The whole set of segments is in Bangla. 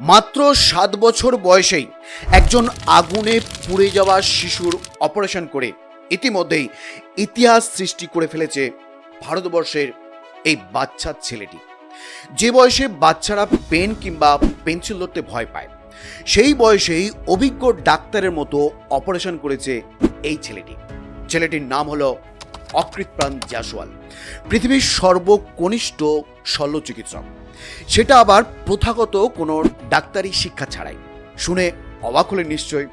মাত্র সাত বছর বয়সেই একজন আগুনে পুড়ে যাওয়া শিশুর অপারেশন করে ইতিমধ্যেই ইতিহাস সৃষ্টি করে ফেলেছে ভারতবর্ষের এই বাচ্চার ছেলেটি। যে বয়সে বাচ্চারা পেন কিংবা পেন্সিল ধরতে ভয় পায়, সেই বয়সেই অভিজ্ঞ ডাক্তারের মতো অপারেশন করেছে এই ছেলেটি। ছেলেটির নাম হলো অকৃতপ্রাণ জাসওয়াল, পৃথিবীর সর্বকনিষ্ঠ শল্য চিকিৎসক সেটা আবার প্রথাগত কোনো ডাক্তারি শিক্ষা ছাড়াই। শুনে অবাক হলে নিশ্চয়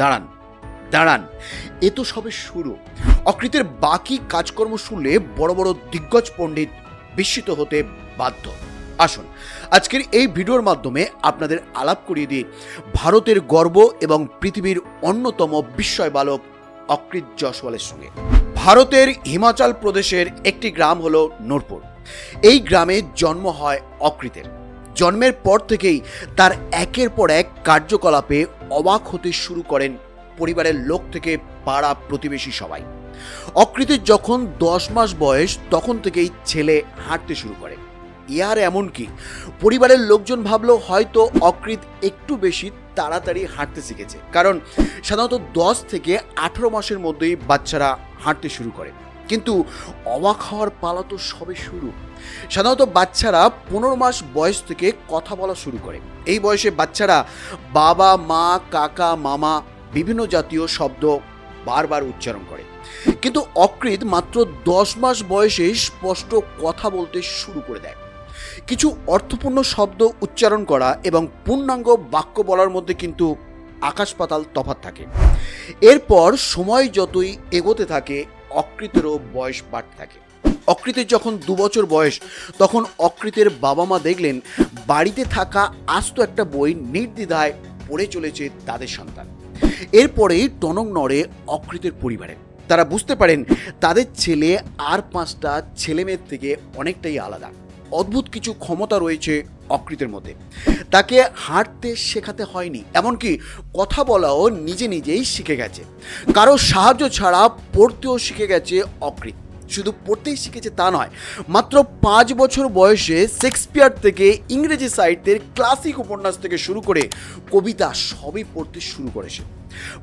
দাঁড়ান দাঁড়ান, এ তো সবে শুরু। অকৃতের বাকি কাজকর্ম শুনলে বড় বড় দিগ্গজ পণ্ডিত বিস্মিত হতে বাধ্য। আসুন, আজকের এই ভিডিওর মাধ্যমে আপনাদের আলাপ করিয়ে দিই ভারতের গর্ব এবং পৃথিবীর অন্যতম বিস্ময় বালক অকৃত জসওয়ালের সঙ্গে। ভারতের হিমাচল প্রদেশের একটি গ্রাম হলো নোরপুর। এই গ্রামে জন্ম হয় অকৃতের। জন্মের পর থেকেই তার একের পর এক কার্যকলাপে অবাক হতে শুরু করেন পরিবারের লোক থেকে পাড়া প্রতিবেশী সবাই। অকৃতের যখন দশ মাস বয়স, তখন থেকেই ছেলে হাঁটতে শুরু করে। ইয়ার এমন কি? পরিবারের লোকজন ভাবলো হয়তো অকৃত একটু বেশি তাড়াতাড়ি হাঁটতে শিখেছে। কারণ সাধারণত দশ থেকে আঠেরো মাসের মধ্যেই বাচ্চারা হাঁটতে শুরু করে। কিন্তু অবাক হওয়ার পালা তো সবে শুরু। সাধারণত বাচ্চারা পনেরো মাস বয়স থেকে কথা বলা শুরু করে। এই বয়সে বাচ্চারা বাবা, মা, কাকা, মামা বিভিন্ন জাতীয় শব্দ বারবার উচ্চারণ করে। কিন্তু অকৃত মাত্র দশ মাস বয়সে স্পষ্ট কথা বলতে শুরু করে দেয়। কিছু অর্থপূর্ণ শব্দ উচ্চারণ করা এবং পূর্ণাঙ্গ বাক্য বলার মধ্যে কিন্তু আকাশ পাতাল তফাৎ থাকে। এরপর সময় যতই এগোতে থাকে, অকৃতেরও বয়স বাড়তে থাকে। অকৃতের যখন দু বছর বয়স, তখন অকৃতের বাবা মা দেখলেন, বাড়িতে থাকা আস্ত একটা বই নির্দ্বিধায় পড়ে চলেছে তাদের সন্তান। এরপরেই টনক নড়ে অকৃতের পরিবারে। তারা বুঝতে পারেন, তাদের ছেলে আর পাঁচটা ছেলে মেয়ের থেকে অনেকটাই আলাদা। অদ্ভুত কিছু ক্ষমতা রয়েছে অকৃতের মধ্যে। তাকে হাঁটতে শেখাতে হয়নি, এমনকি কথা বলাও নিজে নিজেই শিখে গেছে। কারও সাহায্য ছাড়া পড়তেও শিখে গেছে অকৃত। শুধু পড়তেই শিখেছে তা নয়, মাত্র পাঁচ বছর বয়সে শেক্সপিয়ার থেকে ইংরেজি সাহিত্যের ক্লাসিক উপন্যাস থেকে শুরু করে কবিতা সবই পড়তে শুরু করেছে।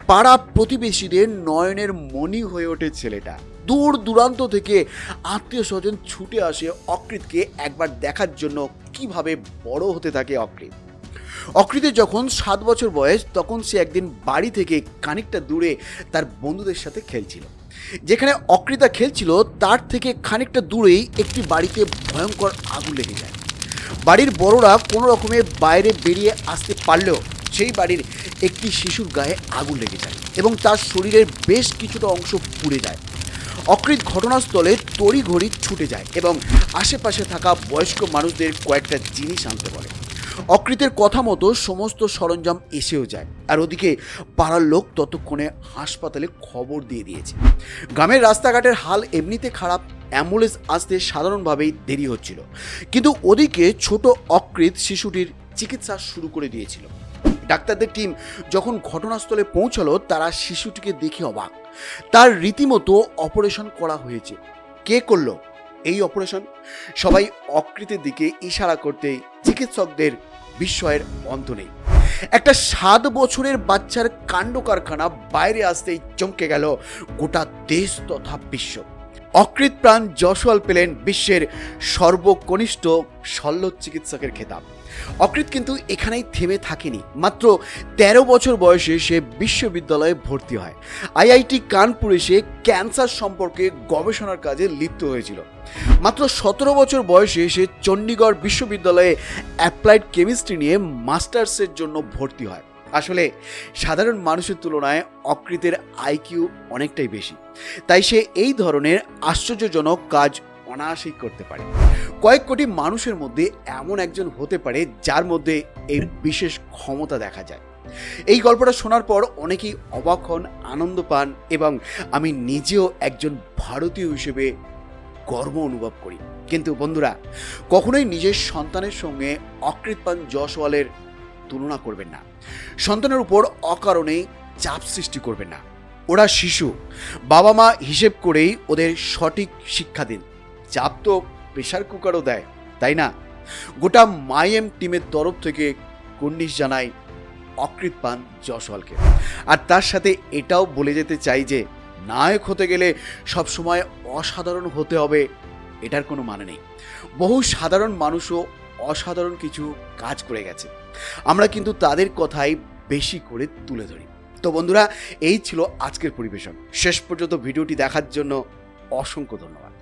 পাড়া প্রতিবেশীদের নয়নের মণি হয়ে ওঠে ছেলেটা। দূর দূরান্ত থেকে আত্মীয় স্বজন ছুটে আসে অকৃতকে একবার দেখার জন্য কীভাবে বড় হতে থাকে অকৃত। অকৃতের যখন সাত বছর বয়স, তখন সে একদিন বাড়ি থেকে খানিকটা দূরে তার বন্ধুদের সাথে খেলছিল। যেখানে অকৃতা খেলছিল, তার থেকে খানিকটা দূরেই একটি বাড়িতে ভয়ঙ্কর আগুন লেগে যায়। বাড়ির বড়রা কোনো রকমে বাইরে বেরিয়ে আসতে পারলেও সেই বাড়ির একটি শিশুর গায়ে আগুন লেগে যায় এবং তার শরীরের বেশ কিছুটা অংশ পুড়ে যায়। অকৃত ঘটনাস্থলে তড়িঘড়ি ছুটে যায় এবং আশেপাশে থাকা বয়স্ক মানুষদের কয়েকটা জিনিস আনতে বলে। অকৃতের কথা মতো সমস্ত সরঞ্জাম এসেও যায়। আর ওদিকে পাড়ার লোক ততক্ষণে হাসপাতালে খবর দিয়ে দিয়েছে। গ্রামের রাস্তাঘাটের হাল এমনিতে খারাপ, অ্যাম্বুলেন্স আসতে সাধারণভাবেই দেরি হচ্ছিল। কিন্তু ওদিকে ছোট অকৃত শিশুটির চিকিৎসা শুরু করে দিয়েছিল। ডাক্তারদের টিম যখন ঘটনাস্থলে পৌঁছালো, তারা শিশুটিকে দেখে অবাক। তার রীতিমতো অপারেশন করা হয়েছে। কে করল এই অপারেশন? সবাই অকৃতির দিকে ইশারা করতে চিকিৎসকদের বিস্ময়ের অন্ত নেই। একটা সাত বছরের বাচ্চার কাণ্ড কারখানা বাইরে আসতেই চমকে গেল গোটা দেশ তথা বিশ্ব। অকৃত প্রাণ যশোয়াল পেলেন বিশ্বের সর্বকনিষ্ঠ শল্য চিকিৎসকের খেতাব। অকৃত কিন্তু এখানেই থেমে থাকেনি। মাত্র ১৩ বছর বয়সে সে বিশ্ববিদ্যালয়ে ভর্তি হয়। আইআইটি কানপুরে সে ক্যান্সার সম্পর্কে গবেষণার কাজে লিপ্ত হয়েছিল। মাত্র সতেরো বছর বয়সে সে চণ্ডীগড় বিশ্ববিদ্যালয়ে অ্যাপ্লাইড কেমিস্ট্রি নিয়ে মাস্টার্সের জন্য ভর্তি হয়। আসলে সাধারণ মানুষের তুলনায় অকৃতের আইকিউ অনেকটাই বেশি। তাই সে এই ধরনের আশ্চর্যজনক কাজ অনায়াসেই করতে পারে। কয়েক কোটি মানুষের মধ্যে এমন একজন হতে পারে যার মধ্যে এর বিশেষ ক্ষমতা দেখা যায়। এই গল্পটা শোনার পর অনেকেই অবাক হন, আনন্দ পান এবং আমি নিজেও একজন ভারতীয় হিসেবে গর্ব অনুভব করি। কিন্তু বন্ধুরা, কখনোই নিজের সন্তানের সঙ্গে অকৃতপান যশওয়ালের তুলনা করবেন না। সন্তানের উপর অকারণে চাপ সৃষ্টি করবেন না। ওরা শিশু। বাবা মা হিসেব করেই ওদের সঠিক শিক্ষা দিন। চাপ তো প্রেশার কুকারও দেয়, তাই না? গোটা মাইএম টিমের তরফ থেকে কুর্নিশ জানাই অকৃত পান জশওয়ালকে আর তার সাথে এটাও বলে যেতে চাই যে, নায়ক হতে গেলে সবসময় অসাধারণ হতে হবে, এটার কোনো মানে নেই। বহু সাধারণ মানুষও অসাধারণ কিছু কাজ করে গেছে। আমরা কিন্তু তাদের কথাই বেশি করে তুলে ধরি। তো বন্ধুরা, এই ছিল আজকের পরিবেশন। শেষ পর্যন্ত ভিডিওটি দেখার জন্য অসংখ্য ধন্যবাদ।